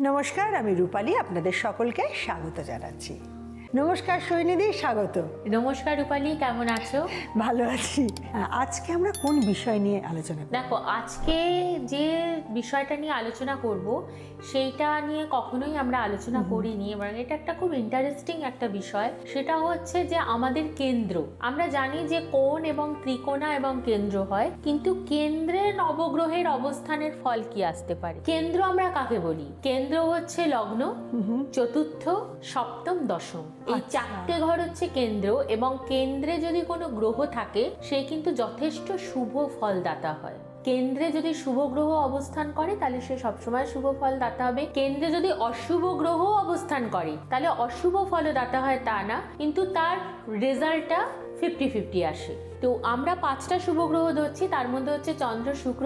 নমস্কার আমি রূপালী আপনাদের সকলকে স্বাগত জানাচ্ছি। নমস্কার সৈনিধি স্বাগত। নমস্কার রূপালী কেমন আছো? ভালো আছি। আজকে আমরা কোন বিষয় নিয়ে আলোচনা করব? দেখো আজকে যে বিষয়টা নিয়ে আলোচনা করব সেইটা নিয়ে কখনোই আমরা আলোচনা করিনি এবং এটা একটা খুব ইন্টারেস্টিং একটা বিষয়। সেটা হচ্ছে যে আমাদের কেন্দ্র। আমরা জানি যে কোণ এবং ত্রিকোণা এবং কেন্দ্র হয় কিন্তু কেন্দ্রের নবগ্রহের অবস্থানের ফল কি আসতে পারে? কেন্দ্র আমরা কাকে বলি? কেন্দ্র হচ্ছে লগ্ন চতুর্থ সপ্তম দশম। এই আচ্ছা। চারটে ঘর হচ্ছে কেন্দ্র এবং কেন্দ্রে যদি কোনো গ্রহ থাকে সে কিন্তু যথেষ্ট শুভ ফলদাতা হয়। কেন্দ্রে যদি শুভ গ্রহ অবস্থান করে তাহলে সে সবসময় শুভ ফল দাতা হবে। কেন্দ্রে যদি অশুভ গ্রহ অবস্থান করে তাহলে অশুভ ফলদাতা হয় তা না কিন্তু তার রেজাল্টটা ফিফটি ফিফটি আসে। তো আমরা পাঁচটা শুভ গ্রহ ধরছি তার মধ্যে হচ্ছে চন্দ্র শুক্র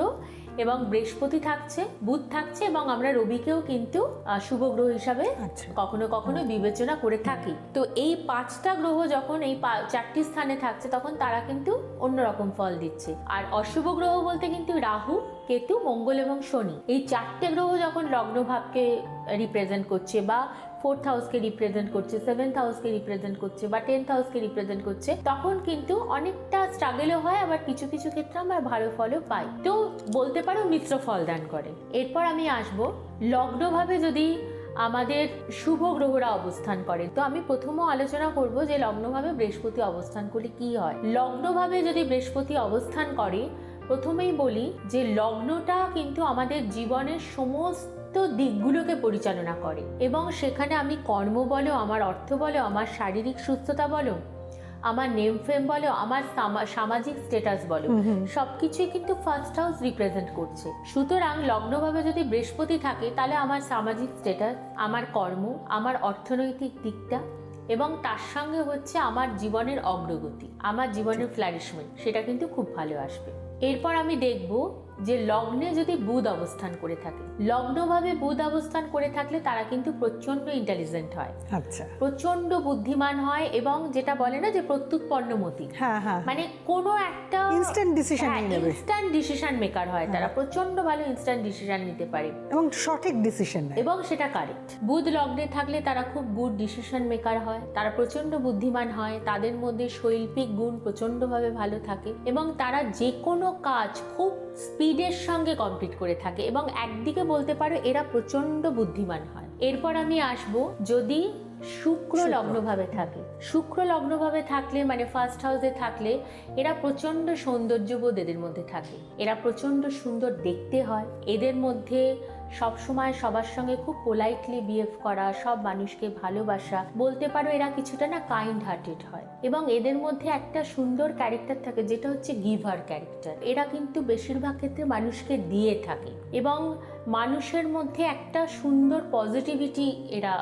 এবং বৃহস্পতি থাকছে বুধ থাকছে এবং আমরা রবিকেও কিন্তু শুভ গ্রহ হিসাবে আচ্ছা। কখনো কখনো বিবেচনা করে থাকি। তো এই পাঁচটা গ্রহ যখন এই চারটি স্থানে থাকছে তখন তারা কিন্তু অন্যরকম ফল দিচ্ছে। আর অশুভ গ্রহ বলতে কিন্তু রাহু কেতু মঙ্গল এবং শনি। এই চারটে গ্রহ যখন লগ্ন ভাবকে রিপ্রেজেন্ট করছে বা ফোর্থ হাউসকে রিপ্রেজেন্ট করছে সেভেন্থ হাউসকে রিপ্রেজেন্ট করছে বা টেন্থ হাউসকে রিপ্রেজেন্ট করছে, তখন কিন্তু অনেকটা স্ট্রাগলও হয়, আবার কিছু কিছু ক্ষেত্রে আমরা ভালো ফলও পাই। তো বলতে পারো মিশ্র ফল দান করে। এরপর আমি আসব লগ্নভাবে যদি আমাদের শুভ গ্রহরা অবস্থান করে। তো আমি প্রথমও আলোচনা করব যে লগ্নভাবে বৃহস্পতি অবস্থান করলে কি হয়। লগ্নভাবে যদি বৃহস্পতি অবস্থান করে, প্রথমেই বলি যে লগ্নটা কিন্তু আমাদের জীবনের সমস্ত দিকগুলোকে পরিচালনা করে। এবং সেখানে আমি কর্ম বলো আমার অর্থ বলো আমার শারীরিক সুস্থতা বলো আমার নেম ফেম বলো আমার সামাজিক স্ট্যাটাস বলো সবকিছুই কিন্তু ফার্স্ট হাউস রিপ্রেজেন্ট করছে। সুতরাং লগ্নভাবে যদি বৃহস্পতি থাকে তাহলে আমার সামাজিক স্ট্যাটাস আমার কর্ম আমার অর্থনৈতিক দিকটা এবং তার সঙ্গে হচ্ছে আমার জীবনের অগ্রগতি আমার জীবনের ফ্লারিশমেন্ট সেটা কিন্তু খুব ভালো আসবে। এরপর আমি দেখব যে লগ্নে যদি বুধ অবস্থান করে থাকে লগ্নভাবে বুধ অবস্থান করে থাকলে তারা কিন্তু প্রচণ্ড ইন্টেলিজেন্ট হয়। আচ্ছা। প্রচণ্ড বুদ্ধিমান হয় এবং যেটা বলে না যে প্রত্যুৎপন্নমতি। হ্যাঁ হ্যাঁ। মানে কোনো একটা নিয়ে নেবে। ইনস্ট্যান্ট ডিসিশন মেকার হয় তারা। প্রচণ্ড ভালো ইনস্ট্যান্ট ডিসিশন নিতে পারে। এবং সঠিক ডিসিশন এবং সেটা কারেক্ট বুধ লগ্নে থাকলে তারা খুব গুড ডিসিশন মেকার হয় তারা প্রচণ্ড বুদ্ধিমান হয় তাদের মধ্যে শৈল্পিক গুণ প্রচন্ডভাবে ভালো থাকে এবং তারা যে কোনো কাজ খুব স্পিডের সঙ্গে কমপ্লিট করে থাকে এবং একদিকে বলতে পারো এরা প্রচণ্ড বুদ্ধিমান হয়। এরপর আমি আসব যদি শুক্র। লগ্নভাবে থাকে। শুক্র লগ্নভাবে থাকলে মানে ফার্স্ট হাউসে থাকলে এরা প্রচণ্ড সৌন্দর্যবোধ এদের মধ্যে থাকে। এরা প্রচণ্ড সুন্দর দেখতে হয়। এদের মধ্যে সব সময় সবার সঙ্গে খুব পোলাইটলি বিহেভ করা সব মানুষকে ভালোবাসা বলতে পারো এরা কিছুটা না কাইন্ড হার্টেড হয়। এবং এদের মধ্যে একটা সুন্দর ক্যারেক্টার থাকে, যেটা হচ্ছে গিভার ক্যারেক্টার এরা কিন্তু বেশিরভাগ ক্ষেত্রে মানুষকে দিয়ে থাকে এবং মানুষের মধ্যে একটা সুন্দর পজিটিভিটি এরা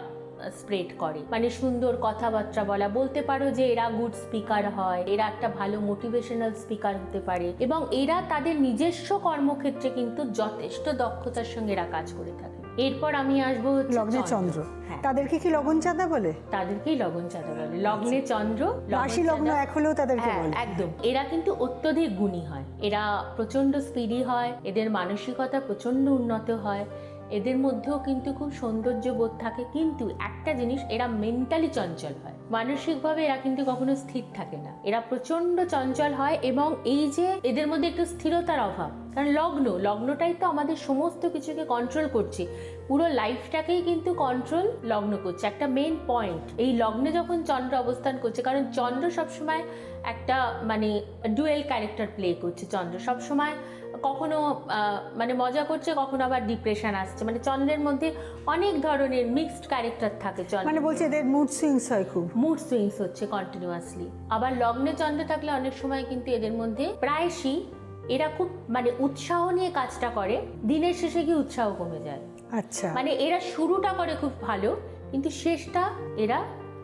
স্প্রেড করে। মানে সুন্দর কথাবার্তা বলা, বলতে পারো যে এরা গুড স্পিকার হয়, এরা একটা ভালো মোটিভেশনাল স্পিকার হতে পারে এবং এরা তাদের নিজস্ব কর্মক্ষেত্রে কিন্তু যথেষ্ট দক্ষতার সঙ্গে এরা কাজ করে থাকে। এরপর আমি আসব লগ্নে চন্দ্র। হ্যাঁ। তাদেরকে কি লগন চাঁদা বলে? তাদেরকেই লগন চাঁদা বলে। লগ্নে চন্দ্র রাশি লগ্ন এক হলেও তাদেরকে হ্যাঁ বলে। একদম। এরা কিন্তু অত্যধিক গুণী হয়। এরা প্রচণ্ড স্পিডি হয় এদের মানসিকতা প্রচণ্ড উন্নত হয় এদের মধ্যেও কিন্তু খুব সৌন্দর্য বোধ থাকে। কিন্তু একটা জিনিস এরা মেন্টালি চঞ্চল হয়। মানসিকভাবে এরা কিন্তু কখনো স্থির থাকে না। এরা প্রচণ্ড চঞ্চল হয় এবং এই যে এদের মধ্যে একটু স্থিরতার অভাব, কারণ লগ্ন, লগ্নটাই তো আমাদের সমস্ত কিছুকে কন্ট্রোল করছে। পুরো লাইফটাকেই কিন্তু কন্ট্রোল লগ্ন করছে। একটা মেন পয়েন্ট এই লগ্নে যখন চন্দ্র অবস্থান করছে, কারণ চন্দ্র সবসময় একটা মানে ডুয়েল ক্যারেক্টার প্লে করছে। চন্দ্র সবসময় কখনো মানে মজা করছে কখনো আবার ডিপ্রেশন আসছে। মানে চন্দ্রের মধ্যে অনেক ধরনের মিক্সড ক্যারেক্টার থাকে চন্দ্র। মানে বলছে এদের মুড সুইংস হয় খুব। মুড সুইংস হচ্ছে কন্টিনিউয়াসলি আবার লগ্নে চন্দ্র থাকলে অনেক সময় কিন্তু এদের মধ্যে প্রায়শই এরা খুব মানে উৎসাহ নিয়ে কাজটা করে দিনের শেষে গিয়ে উৎসাহ কমে যায়। আচ্ছা। মানে এরা শুরুটা করে খুব ভালো কিন্তু শেষটা এরা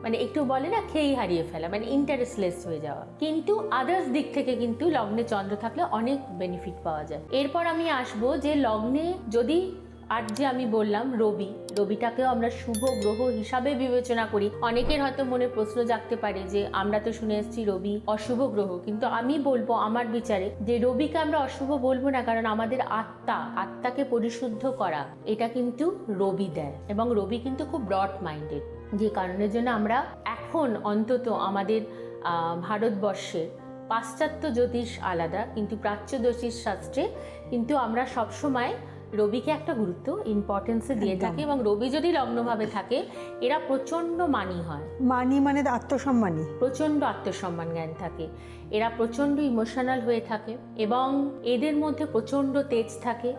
মানে একটু বলে না খেয়েই হারিয়ে ফেলা মানে ইন্টারেস্টলেস হয়ে যাওয়া। কিন্তু আদার্স দিক থেকে কিন্তু লগ্নে চন্দ্র থাকলে অনেক বেনিফিট পাওয়া যায়। এরপর আমি আসব যে লগ্নে যদি, আর যে আমি বললাম রবি, রবিটাকেও আমরা শুভ গ্রহ হিসাবে বিবেচনা করি। অনেকের হয়তো মনে প্রশ্ন জাগতে পারে যে, আমরা তো শুনে এসেছি রবি অশুভ গ্রহ। কিন্তু আমি বলব আমার বিচারে যে রবিকে আমরা অশুভ বলব না, কারণ আমাদের আত্মা, আত্মাকে পরিশুদ্ধ করা, এটা কিন্তু রবি দেয়। এবং রবি কিন্তু খুব ব্রড মাইন্ডেড যে কারণের জন্য আমরা এখন অন্তত আমাদের আহ, ভারতবর্ষের পাশ্চাত্য জ্যোতিষ আলাদা কিন্তু প্রাচ্য জ্যোতিষ শাস্ত্রে কিন্তু আমরা সবসময় রবিকে একটা গুরুত্ব ইম্পর্টেন্সে দিয়ে। থাকি এবং রবি যদি লগ্নভাবে থাকে এরা প্রচণ্ড মানি হয়। মানি মানে আত্মসম্মানী প্রচণ্ড আত্মসম্মান জ্ঞান থাকে। এরা প্রচণ্ড ইমোশনাল হয়ে থাকে এবং এদের মধ্যে প্রচণ্ড তেজ থাকে।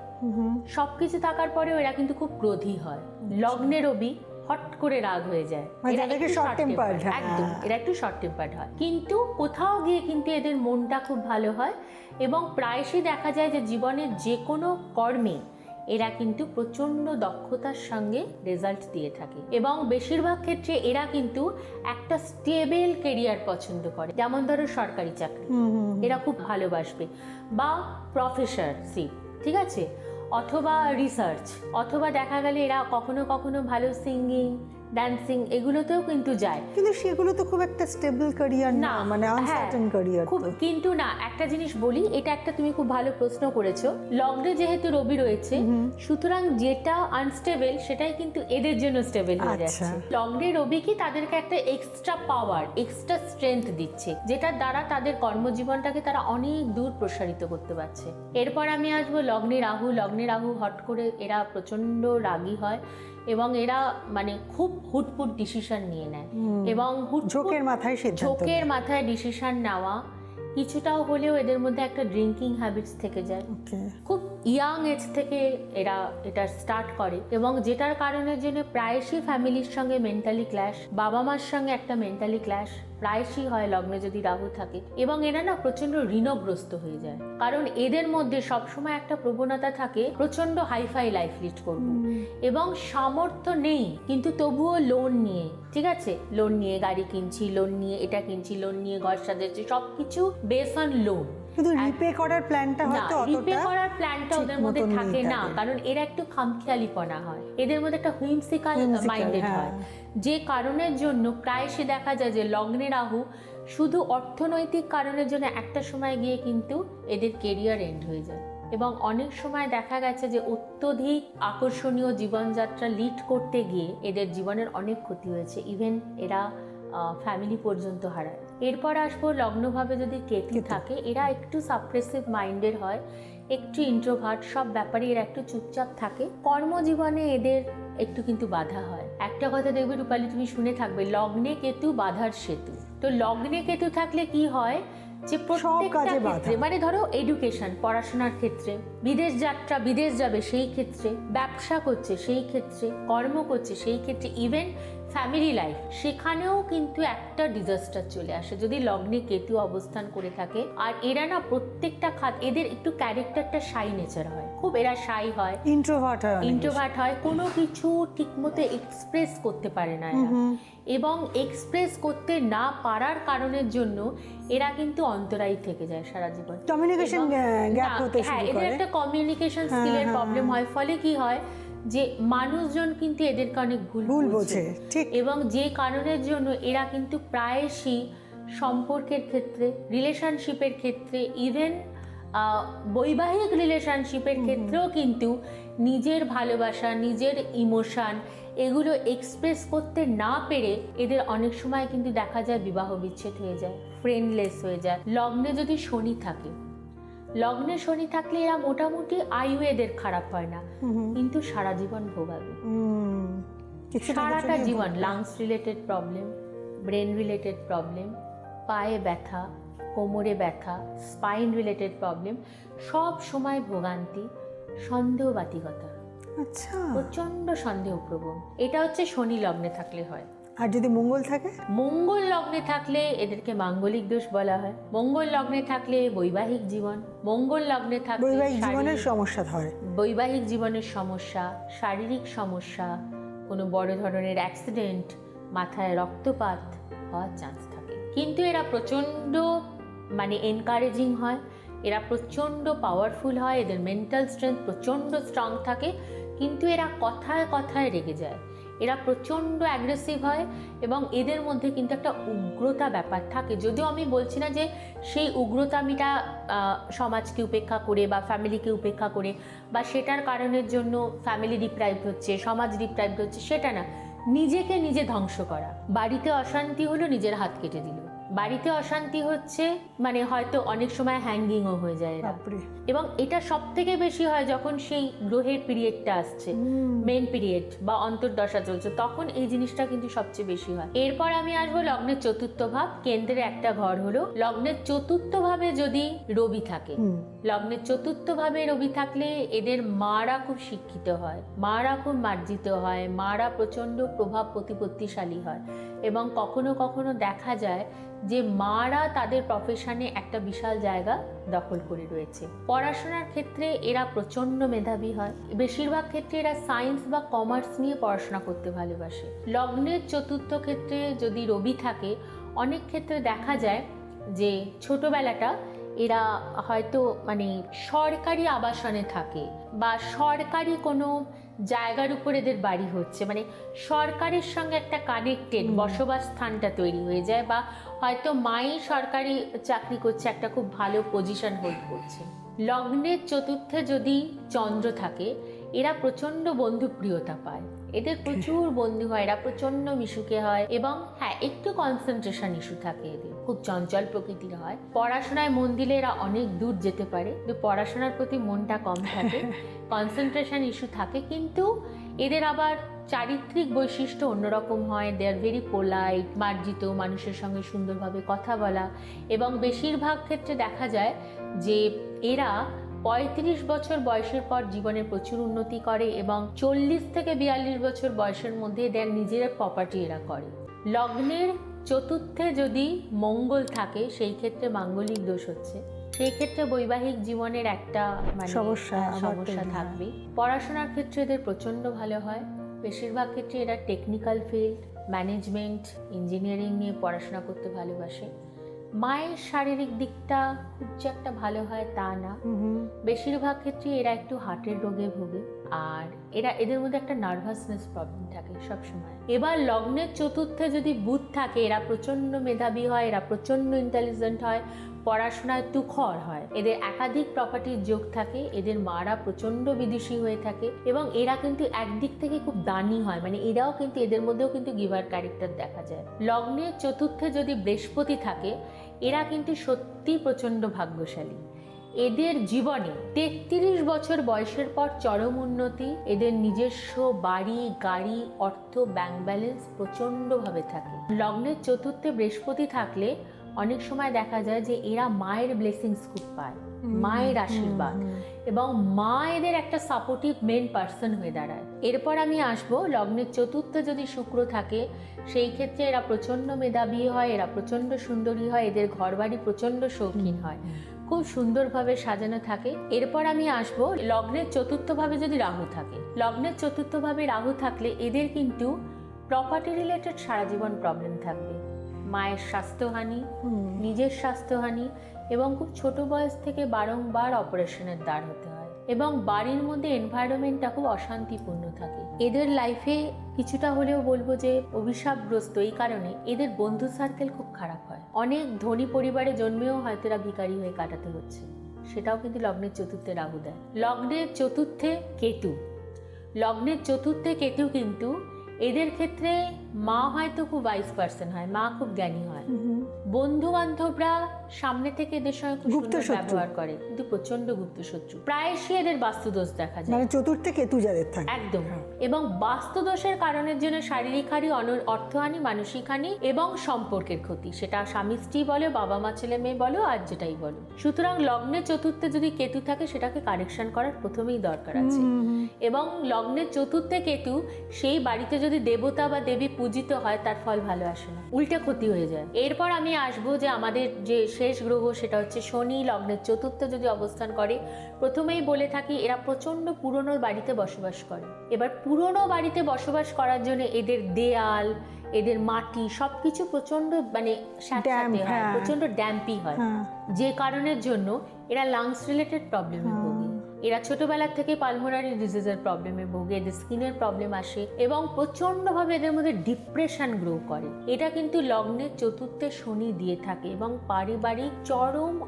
সব কিছু থাকার পরেও এরা কিন্তু খুব ক্রোধী হয়। লগ্নে রবি হট করে রাগ হয়ে যায়। মানে হ্যাঁ। একদম এরা একটু শর্ট টেম্পার্ড হয়। কিন্তু কোথাও গিয়ে কিন্তু এদের মনটা খুব ভালো হয় এবং প্রায়শই দেখা যায় যে জীবনের যে কোনো কর্মে এরা কিন্তু প্রচণ্ড দক্ষতার সঙ্গে রেজাল্ট দিয়ে থাকে। এবং বেশিরভাগ ক্ষেত্রে এরা কিন্তু একটা স্টেবল কেরিয়ার পছন্দ করে। যেমন ধরো সরকারি চাকরি। এরা খুব ভালোবাসবে। বা প্রফেসরশিপ ঠিক আছে? অথবা রিসার্চ অথবা দেখা গেলে এরা কখনো কখনো ভালো সিঙ্গিং ডান্সিং এগুলোতেও কিন্তু যায়। কিন্তু সেগুলো তো খুব একটা স্টেবল ক্যারিয়ার না মানে আনসার্টেন ক্যারিয়ার খুব কিন্তু না একটা জিনিস বলি এটা একটা তুমি খুব ভালো প্রশ্ন করেছ। লগ্নে যেহেতু রবি রয়েছে সুতরাং যেটা আনস্টেবল সেটাই কিন্তু এদের জন্য স্টেবল হয়ে আচ্ছা। যাচ্ছে। লগ্নে রবি কি তাদেরকে একটা এক্সট্রা পাওয়ার এক্সট্রা স্ট্রেংথ দিচ্ছে যেটার দ্বারা তাদের কর্মজীবনটাকে তারা অনেক দূর প্রসারিত করতে পারছে। এরপর আমি আসব লগ্নে রাহু। লগ্নে রাহু হট করে এরা প্রচণ্ড রাগী হয়। এবং এরা মানে খুব হুটপুট ডিসিশন নিয়ে নেয়। এবং ঝোঁকের মাথায় ঝোঁকের মাথায় ডিসিশন নেওয়া কিছুটাও হলেও এদের মধ্যে একটা ড্রিঙ্কিং হ্যাবিটস থেকে যায়। খুব ইয়াং এজ থেকে এরা এটা স্টার্ট করে এবং যেটার কারণে জন্য প্রায়শই ফ্যামিলির সঙ্গে মেন্টালি ক্ল্যাশ বাবা মার সঙ্গে একটা মেন্টালি ক্ল্যাশ প্রায়শই হয় লগ্নে যদি রাহু থাকে। এবং এরা না প্রচণ্ড ঋণগ্রস্ত হয়ে যায়। কারণ এদের মধ্যে সবসময় একটা প্রবণতা থাকে প্রচণ্ড হাইফাই লাইফ লিড করব। এবং সামর্থ্য নেই কিন্তু তবুও লোন নিয়ে ঠিক আছে? লোন নিয়ে গাড়ি কিনছি লোন নিয়ে এটা কিনছি লোন নিয়ে ঘর সাজাচ্ছি সব কিছু বেস অন লোন কিন্তু রিপে করার প্ল্যানটা হয়তো রিপে করার প্ল্যানটা ওদের মধ্যে থাকে না কারণ এরা একটু খামখেয়ালিপনা হয়। এদের মধ্যে একটা হুইমসিকাল Whimsical, মাইন্ডেড হ্যাঁ। যে কারণের জন্য প্রায়শই দেখা যায় যে লগ্নে রাহু শুধু অর্থনৈতিক কারণের জন্য একটা সময় গিয়ে কিন্তু এদের কেরিয়ার এন্ড হয়ে যায়। এবং অনেক সময় দেখা গেছে যে অত্যধিক আকর্ষণীয় জীবনযাত্রা লিড করতে গিয়ে এদের জীবনের অনেক ক্ষতি হয়েছে। ইভেন এরা ফ্যামিলি পর্যন্ত হারায়। এরপর আসব লগ্নভাবে যদি কেতু। থাকে এরা একটু সাপ্রেসিভ মাইন্ডের হয়। একটু ইন্ট্রোভার্ট সব ব্যাপারে এরা একটু চুপচাপ থাকে। কর্মজীবনে এদের একটু কিন্তু বাধা হয়। একটা কথা দেখবে রূপালী তুমি শুনে থাকবে লগ্নে কেতু বাধার সেতু। তো লগ্নে কেতু থাকলে কি হয়? যে প্রত্যেকটা ক্ষেত্রে মানে ধরো এডুকেশন পড়াশোনার ক্ষেত্রে বিদেশ যাত্রা বিদেশ যাবে সেই ক্ষেত্রে ব্যবসা করছে সেই ক্ষেত্রে কর্ম করছে সেই ক্ষেত্রে ইভেন ফ্যামিলি লাইফ সেখানেও কিন্তু একটা ডিজাস্টার চলে আসে। যদি লগ্নে কেতু অবস্থান করে থাকে আর এরা না প্রত্যেকটা খাত এদের একটু ক্যারেক্টারটা সাই নেচার হয়। খুব এরা সাই হয়। ইন্ট্রোভার্ট হয় ইন্ট্রোভার্ট হয় কোনো কিছু ঠিকমতো এক্সপ্রেস করতে পারে না এরা। এবং এক্সপ্রেস করতে না পারার কারণের জন্য এরা কিন্তু অন্তরায়ী থেকে যায় সারা জীবন। কমিউনিকেশন গ্যাপ হতে হ্যাঁ এদের একটা কমিউনিকেশন স্কিলের প্রবলেম। হয়। ফলে কি হয় যে মানুষজন কিন্তু এদেরকে অনেক ভুল ভুল বোঝে ঠিক। এবং যে কারণের জন্য এরা কিন্তু প্রায়শই সম্পর্কের ক্ষেত্রে রিলেশনশিপের ক্ষেত্রে ইভেন বৈবাহিক রিলেশনশিপের ক্ষেত্রেও কিন্তু নিজের ভালোবাসা নিজের ইমোশান এগুলো এক্সপ্রেস করতে না পেরে এদের অনেক সময় কিন্তু দেখা যায় বিবাহ বিচ্ছেদ হয়ে যায় ফ্রেন্ডলেস হয়ে যায়। লগ্নে যদি শনি থাকে লগ্নে শনি থাকলে এরা মোটামুটি আয়ু এদের খারাপ হয় না। কিন্তু সারা জীবন ভোগাবে। সারাটা জীবন lungs related problem brain related problem পায়ে ব্যথা কোমরে ব্যথা স্পাইন রিলেটেড প্রবলেম সব সময় ভোগান্তি সন্দেহবাতিকতা। আচ্ছা। প্রচণ্ড সন্দেহপ্রবণ এটা হচ্ছে শনি লগ্নে থাকলে হয়। আর যদি মঙ্গল থাকে? মঙ্গল লগ্নে থাকলে এদেরকে মাঙ্গলিক দোষ বলা হয়। মঙ্গল লগ্নে থাকলে বৈবাহিক জীবন। মঙ্গল লগ্নে থাকলে বৈবাহিক জীবনের সমস্যা হয় বৈবাহিক জীবনের সমস্যা শারীরিক সমস্যা কোনো বড় ধরনের অ্যাক্সিডেন্ট মাথায় রক্তপাত হওয়ার চান্স থাকে। কিন্তু এরা প্রচণ্ড মানে এনকারেজিং হয় এরা প্রচণ্ড পাওয়ারফুল হয় এদের মেন্টাল স্ট্রেংথ প্রচণ্ড স্ট্রং থাকে কিন্তু এরা কথায় কথায় রেগে যায়। এরা প্রচণ্ড অ্যাগ্রেসিভ হয় এবং এদের মধ্যে কিন্তু একটা উগ্রতা ব্যাপার থাকে। যদিও আমি বলছি না যে সেই উগ্রতামিটা সমাজকে উপেক্ষা করে বা ফ্যামিলিকে উপেক্ষা করে বা সেটার কারণের জন্য ফ্যামিলি ডিপ্রাইভ হচ্ছে, সমাজ ডিপ্রাইভ হচ্ছে, সেটা না। নিজেকে নিজে ধ্বংস করা। বাড়িতে অশান্তি হলো, নিজের হাত কেটে দিল। বাড়িতে অশান্তি হচ্ছে মানে হয়তো অনেক সময় হ্যাঙ্গিংও হয়ে যায় এরা। এবং এটা সব থেকে বেশি হয় যখন সেই গ্রহের পিরিয়ডটা আসছে মেন পিরিয়ড বা অন্তর্দশা চলছে তখন এই জিনিসটা কিন্তু সবচেয়ে বেশি হয়। এরপর আমি আসব লগ্নের চতুর্থ ভাব কেন্দ্রে একটা ঘর হলো। লগ্নের চতুর্থ ভাবে যদি রবি থাকে লগ্নের চতুর্থ ভাবে রবি থাকলে এদের মারা খুব শিক্ষিত হয় মারা খুব মার্জিত হয় মারা প্রচণ্ড প্রভাব প্রতিপত্তিশালী হয়। এবং কখনো কখনো দেখা যায় যে মারা তাদের প্রফেশনে একটা বিশাল জায়গা দখল করে রয়েছে। পড়াশোনার ক্ষেত্রে এরা প্রচণ্ড মেধাবী হয়। বেশিরভাগ ক্ষেত্রে এরা সায়েন্স বা কমার্স নিয়ে পড়াশোনা করতে ভালোবাসে। লগ্নের চতুর্থ ক্ষেত্রে যদি রবি থাকে, অনেক ক্ষেত্রে দেখা যায় যে ছোটবেলাটা এরা হয়তো মানে সরকারি আবাসনে থাকে বা সরকারি কোনো জায়গার উপর এদের বাড়ি হচ্ছে। মানে সরকারের সঙ্গে একটা কানেক্টেড বসবাস স্থানটা তৈরি হয়ে যায় বা হয়তো মাই সরকারি চাকরি করছে একটা খুব ভালো পজিশন হোল্ড করছে। লগ্নের চতুর্থে যদি চন্দ্র থাকে এরা প্রচণ্ড বন্ধুপ্রিয়তা পায়। এদের প্রচুর বন্ধু হয় এরা প্রচণ্ড মিশুকে হয় এবং হ্যাঁ একটু কনসেন্ট্রেশন ইস্যু থাকে এদের। খুব চঞ্চল প্রকৃতির হয়। পড়াশোনায় মন দিলে এরা অনেক দূর যেতে পারে কিন্তু পড়াশোনার প্রতি মনটা কম থাকে কনসেন্ট্রেশন ইস্যু থাকে কিন্তু এদের আবার চারিত্রিক বৈশিষ্ট্য অন্যরকম হয়। দে আর ভেরি পোলাইট মার্জিত মানুষের সঙ্গে সুন্দরভাবে কথা বলা এবং বেশিরভাগ ক্ষেত্রে দেখা যায় যে এরা পঁয়ত্রিশ বছর বয়সের পর জীবনে প্রচুর উন্নতি করে এবং চল্লিশ থেকে বিয়াল্লিশ বছর বয়সের মধ্যে এদের নিজের প্রপার্টি এরা করে। লগ্নের চতুর্থে যদি মঙ্গল থাকে সেই ক্ষেত্রে মাঙ্গলিক দোষ হচ্ছে। সেই ক্ষেত্রে বৈবাহিক জীবনের একটা মানে সমস্যা হ্যাঁ, সমস্যা থাকবে। পড়াশোনার ক্ষেত্রে এদের প্রচণ্ড ভালো হয়। বেশিরভাগ ক্ষেত্রে এরা টেকনিক্যাল ফিল্ড ম্যানেজমেন্ট ইঞ্জিনিয়ারিং নিয়ে পড়াশোনা করতে ভালোবাসে। মায়ের শারীরিক দিকটা খুব যে একটা ভালো হয় তা না। বেশিরভাগ ক্ষেত্রে এরা একটু হার্টের রোগে ভোগে আর এরা এদের মধ্যে একটা নার্ভাসনেস প্রবলেম থাকে সবসময়। এবার লগ্নের চতুর্থে যদি বুধ থাকে এরা প্রচণ্ড মেধাবী হয় এরা প্রচণ্ড ইন্টেলিজেন্ট হয় পড়াশোনায় তুখর হয়। এদের একাধিক প্রপার্টির যোগ থাকে, এদের মারা প্রচণ্ড বিদেশি হয়ে থাকে এবং এরা কিন্তু একদিক থেকে খুব দানি হয়। মানে এরাও কিন্তু, এদের মধ্যেও কিন্তু গিভার ক্যারেক্টার দেখা যায়। লগ্নের চতুর্থে যদি বৃহস্পতি থাকে, এরা কিন্তু সত্যি প্রচণ্ড ভাগ্যশালী। এদের জীবনে তেত্রিশ বছর বয়সের পর চরম উন্নতি, এদের নিজস্ব বাড়ি, গাড়ি, অর্থ ব্যাংক ব্যালেন্স প্রচণ্ডভাবে থাকে। লগ্নের চতুর্থে বৃহস্পতি থাকলে অনেক সময় দেখা যায় যে এরা মায়ের ব্লেসিংস খুব পায় মায়ের আশীর্বাদ এবং মা এদের একটা সাপোর্টিভ মেন পার্সন হয়ে দাঁড়ায়। এরপর আমি আসব লগ্নের চতুর্থ যদি শুক্র থাকে সেই ক্ষেত্রে এরা প্রচণ্ড মেধাবী হয় এরা প্রচণ্ড সুন্দরী হয় এদের ঘরবাড়ি প্রচণ্ড শৌখিন হয়। খুব সুন্দরভাবে সাজানো থাকে। এরপর আমি আসব লগ্নের চতুর্থভাবে যদি রাহু থাকে লগ্নের চতুর্থভাবে রাহু থাকলে এদের কিন্তু প্রপার্টি রিলেটেড সারা জীবন প্রবলেম থাকবে। মায়ের স্বাস্থ্যহানি নিজের স্বাস্থ্যহানি এবং খুব ছোট বয়স থেকে বারংবার অপারেশনের দ্বার হতে হয় এবং বাড়ির মধ্যে এনভায়রনমেন্টটা খুব অশান্তিপূর্ণ থাকে। এদের লাইফে কিছুটা হলেও বলব যে অভিশাপগ্রস্ত এই কারণে এদের বন্ধু সার্কেল খুব খারাপ হয়। অনেক ধনী পরিবারে জন্মেও হয়তো এরা ভিকারি হয়ে কাটাতে হচ্ছে। সেটাও কিন্তু লগ্নের চতুর্থে রাহু দেয়। লগ্নের চতুর্থে কেতু। লগ্নের চতুর্থে কেতু কিন্তু এদের ক্ষেত্রে মা হয়তো খুব ওয়াইস পার্সন হয় মা খুব জ্ঞানী হয়। বন্ধু বান্ধবরা সামনে থেকে এদের সঙ্গে গুপ্ত ব্যবহার করে কিন্তু প্রচণ্ড গুপ্ত শত্রু। প্রায়শই এদের বাস্তুদোষ দেখা যায়। মানে চতুর্থে কেতু যাদের থাকে। একদম। এবং বাস্তুদোষের কারণের জন্য শারীরিক হানি অর্থহানি মানসিক হানি এবং সম্পর্কের ক্ষতি। সেটা স্বামী স্ত্রী বলো বাবা মা ছেলে মেয়ে বলো আর যেটাই বলো। সুতরাং লগ্নের চতুর্থে যদি কেতু থাকে সেটাকে কারেকশন করার প্রথমেই দরকার আছে। এবং লগ্নের চতুর্থে কেতু সেই বাড়িতে যদি দেবতা বা দেবী পূজিত হয় তার ফল ভালো আসে না। উল্টে ক্ষতি হয়ে যায়। এরপর আমি আসব যে আমাদের যে শেষ গ্রহ সেটা হচ্ছে শনি লগ্নের চতুর্থ যদি অবস্থান করে প্রথমেই বলে থাকি এরা প্রচণ্ড পুরনো বাড়িতে বসবাস করে। এবার পুরনো বাড়িতে বসবাস করার জন্য এদের দেয়াল এদের মাটি সবকিছু প্রচণ্ড মানে হয় হ্যাঁ। প্রচণ্ড ড্যাম্পি হয়। হ্যাঁ। যে কারণের জন্য এরা লাংস রিলেটেড প্রবলেমে ভোগে এরা ছোটবেলার থেকে পালমোনারি ডিজিজের প্রবলেমে ভোগে এদের স্কিনের প্রবলেম আসে এবং প্রচণ্ডভাবে এদের মধ্যে ডিপ্রেশন গ্রো করে। এটা কিন্তু লগ্নের চতুর্থে শনি দিয়ে থাকে এবং পারিবারিক চরম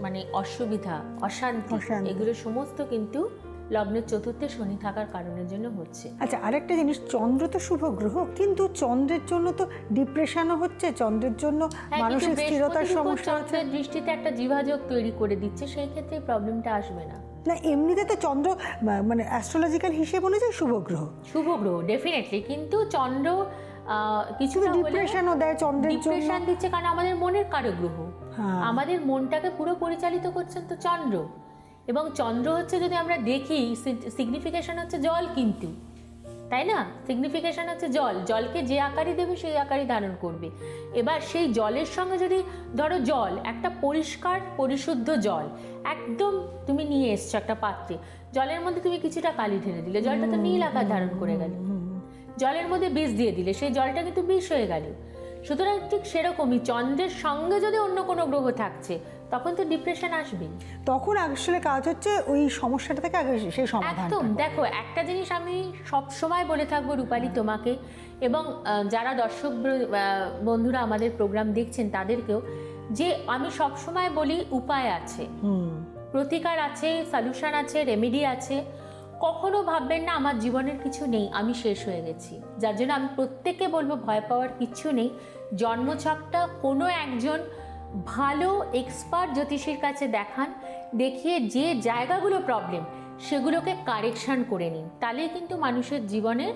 মানে অসুবিধা অশান্তি। এগুলো সমস্ত কিন্তু লগ্নের চতুর্থে শনি থাকার কারণের জন্য হচ্ছে। আচ্ছা আরেকটা জিনিস চন্দ্র তো শুভ গ্রহ কিন্তু চন্দ্রের জন্য তো ডিপ্রেশনও হচ্ছে চন্দ্রের জন্য হ্যাঁ, মানসিক স্থিরতার সমস্যা হচ্ছে। দৃষ্টিতে একটা জিভাযোগ তৈরি করে দিচ্ছে সেই ক্ষেত্রে প্রবলেমটা আসবে না। না এমনিতে তো চন্দ্র মানে অ্যাস্ট্রোলজিক্যাল হিসেব অনুযায়ী শুভ গ্রহ। শুভ গ্রহ ডেফিনেটলি কিন্তু চন্দ্র কিছু ডিপ্রেশনও দেয় চন্দ্রের ডিপ্রেশন দিচ্ছে কারণ আমাদের মনের কারও গ্রহ। হ্যাঁ। আমাদের মনটাকে পুরো পরিচালিত করছেন তো চন্দ্র। এবং চন্দ্র হচ্ছে যদি আমরা দেখি সিগনিফিকেশন হচ্ছে জল কিন্তু। তাই না? সিগনিফিকেশন হচ্ছে জল। জলকে যে আকারই দেবে সেই আকারই ধারণ করবে। এবার সেই জলের সঙ্গে যদি ধরো জল একটা পরিষ্কার পরিশুদ্ধ জল একদম তুমি নিয়ে এসছো একটা পাত্রে জলের মধ্যে তুমি কিছুটা কালি ঢেলে দিলে জলটা তো নীল আকার ধারণ করে গেল। জলের মধ্যে বিষ দিয়ে দিলে সেই জলটা কিন্তু বিষ হয়ে গেল। সুতরাং ঠিক সেরকমই চন্দ্রের সঙ্গে যদি অন্য কোনো গ্রহ থাকছে তখন তো ডিপ্রেশন আসবেই। তখন আসলে কাজ হচ্ছে ওই সমস্যাটা থেকে আগে সেই সমাধান একদম দেখো একটা জিনিস আমি সব সময় বলে থাকব রূপালি তোমাকে এবং যারা দর্শক বন্ধুরা আমাদের প্রোগ্রাম দেখছেন তাদেরকেও যে আমি সব সময় বলি উপায় আছে। প্রতিকার আছে সলিউশন আছে রেমেডি আছে। কখনো ভাববেন না আমার জীবনের কিছু নেই আমি শেষ হয়ে গেছি। যার জন্য আমি প্রত্যেককে বলব ভয় পাওয়ার কিচ্ছু নেই। জন্মছকটা কোনো একজন ভালো এক্সপার্ট জ্যোতিষীর কাছে দেখান, দেখিয়ে যে জায়গাগুলো প্রবলেম সেগুলোকে কারেকশান করে নিন। তাহলেই কিন্তু মানুষের জীবনের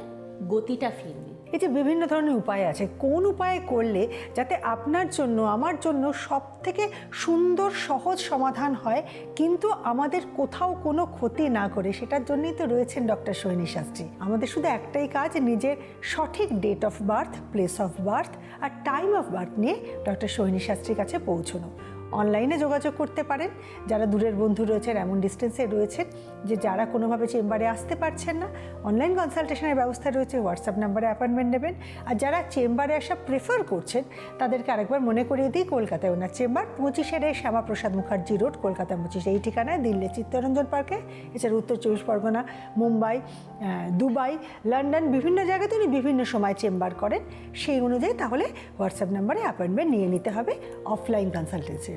গতিটা ফিরবে। এই যে বিভিন্ন ধরনের উপায় আছে, কোন উপায় করলে যাতে আপনার জন্য, আমার জন্য সব থেকে সুন্দর, সহজ সমাধান হয়, কিন্তু আমাদের কোথাও কোনো ক্ষতি না করে? সেটার জন্যই তো রয়েছেন ডক্টর সোহিনী শাস্ত্রী। আমাদের শুধু একটাই কাজ, নিজের সঠিক date of birth place of birth R time of birth নিয়ে ডক্টর সোহিনী শাস্ত্রীর কাছে পৌঁছানো। অনলাইনে যোগাযোগ করতে পারেন। যারা দূরের বন্ধু রয়েছেন, এমন ডিস্টেন্সে রয়েছেন, যে যারা কোনোভাবে চেম্বারে আসতে পারছেন না অনলাইন কনসালটেশনের ব্যবস্থা রয়েছে হোয়াটসঅ্যাপ নাম্বারে অ্যাপয়েন্টমেন্ট নেবেন। আর যারা চেম্বারে আসা প্রেফার করছেন, তাদেরকে আরেকবার মনে করিয়ে দিই, কলকাতায় ওনার চেম্বার পঁচিশের এ শ্যামাপ্রসাদ মুখার্জি রোড কলকাতা পঁচিশ, এই ঠিকানায় দিল্লি চিত্তরঞ্জন পার্কে এছাড়া উত্তর চব্বিশ পরগনা, মুম্বাই দুবাই, লন্ডন, বিভিন্ন জায়গাতে উনি বিভিন্ন সময় চেম্বার করেন। সেই অনুযায়ী তাহলে হোয়াটসঅ্যাপ নাম্বারে অ্যাপয়েন্টমেন্ট নিয়ে নিতে হবে অফলাইন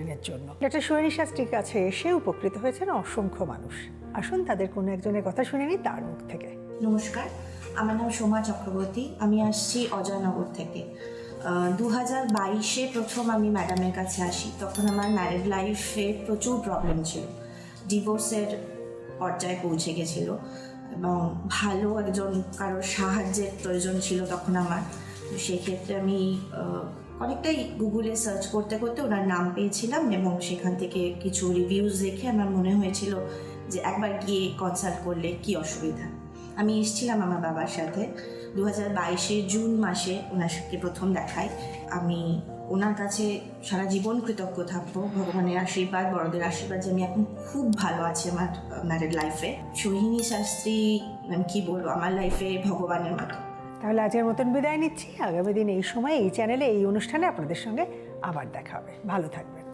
কনসালটেন্সির জন্য। ডক্টর সোহেনী শাস্ত্রীর কাছে এসে উপকৃত হয়েছেন অসংখ্য মানুষ। আসুন তাদের কোনো একজনের কথা শুনে নিই তার মুখ থেকে। নমস্কার, আমার নাম সোমা চক্রবর্তী। আমি আসছি অজয়নগর থেকে। দু হাজার বাইশে প্রথম আমি ম্যাডামের কাছে আসি। তখন আমার ম্যারিড লাইফে প্রচুর প্রবলেম ছিল। ডিভোর্সের পর্যায়ে পৌঁছে গেছিল এবং ভালো একজন কারোর সাহায্যের প্রয়োজন ছিল তখন আমার। সেক্ষেত্রে আমি অনেকটাই গুগলে সার্চ করতে করতে ওনার নাম পেয়েছিলাম এবং সেখান থেকে কিছু রিভিউজ দেখে আমার মনে হয়েছিল যে একবার গিয়ে কনসাল্ট করলে কি অসুবিধা। আমি এসেছিলাম আমার বাবার সাথে। দু হাজার বাইশের জুন মাসে সাথে প্রথম দেখাই আমি ওনার কাছে সারা জীবন কৃতজ্ঞ থাকব। ভগবানের আশীর্বাদ, বড়দের আশীর্বাদ যে আমি এখন খুব ভালো আছি আমার ম্যারিড লাইফে সোহিনী শাস্ত্রী, আমি কি বলব, আমার লাইফে ভগবানের মতো। তাহলে আজকের মতন বিদায় নিচ্ছি। আগামী দিন এই সময় এই চ্যানেলে এই অনুষ্ঠানে আপনাদের সঙ্গে আবার দেখা হবে। ভালো থাকবেন।